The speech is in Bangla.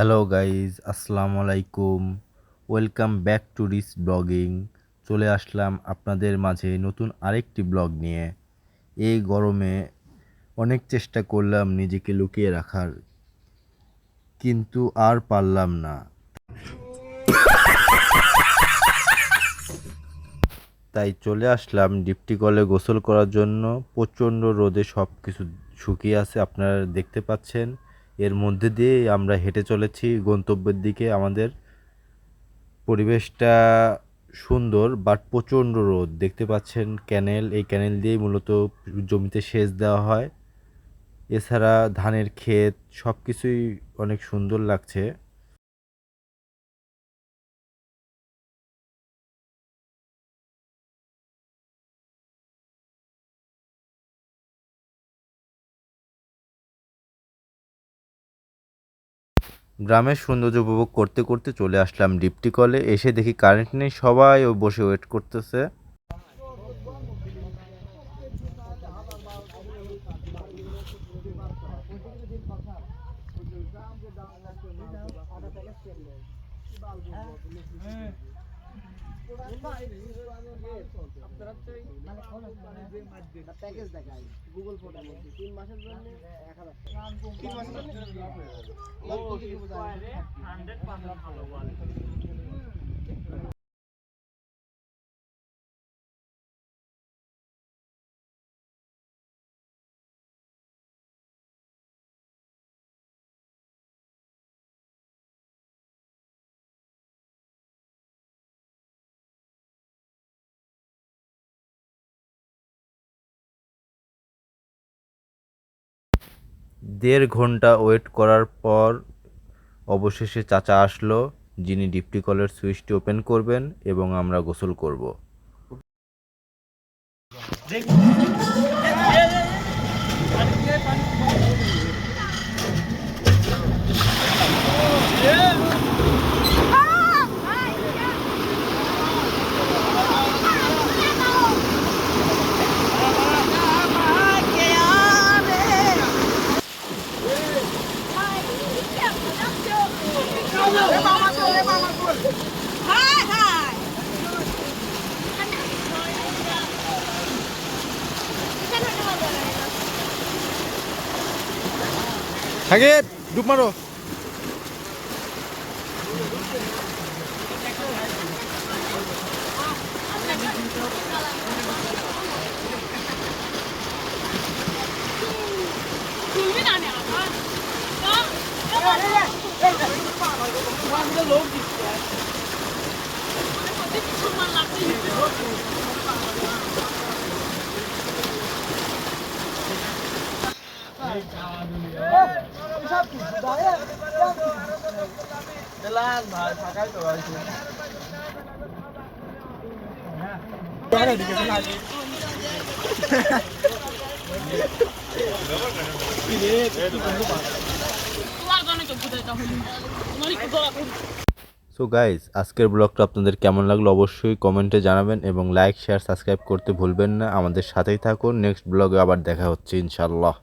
হ্যালো গাইজ আসসালামু আলাইকুম welcome back to Ris blogging চলে আসলাম আপনাদের মাঝে নতুন আরেকটি ব্লগ নিয়ে। এই গরমে অনেক চেষ্টা করলাম নিজেকে লুকিয়ে রাখার, কিন্তু আর পারলাম না। তাই চলে আসলাম ডিপটি কলে গোসল করার জন্য। প্রচণ্ড রোদে সব কিছু শুকিয়ে আছে, আপনারা দেখতে পাচ্ছেন। এর মধ্যে দিয়ে আমরা হেঁটে চলেছি। গন্তব্যের দিকে আমাদের পরিবেশটা সুন্দর বাট প্রচণ্ড রোদ। দেখতে পাচ্ছেন ক্যানেল, এই ক্যানেল দিয়েই মূলত জমিতে সেচ দেওয়া হয়। এছাড়া ধানের ক্ষেত সব কিছুই অনেক সুন্দর লাগছে। গ্রামের সৌন্দর্য উপভোগ করতে করতে চলে আসলাম ডিপটি কলে এসে দেখি কারেন্ট নেই, সবাই ও বসে ওয়েট করতেছে। প্যাকেজ দেখায় গুগল ফটো মধ্যে তিন মাসের জন্য এক হাজার টাকা। তিন মাসের জন্য দেড় ঘণ্টা ওয়েট করার পর অবশেষে চাচা আসলো, যিনি ডিপটি কলের সুইচটি ওপেন করবেন এবং আমরা গোসল করব। Sakit, duk maru. Terima kasih. তোমার গানে তো বুঝাই তাহলে। তোমার একটু দোয়া সো গাইজ আজকের ব্লগটা আপনাদের কেমন লাগল অবশ্যই কমেন্টে জানাবেন এবং লাইক শেয়ার সাবস্ক্রাইব করতে ভুলবেন না। আমাদের সাথেই থাকুন। নেক্সট ব্লগে আবার দেখা হচ্ছে ইনশাল্লাহ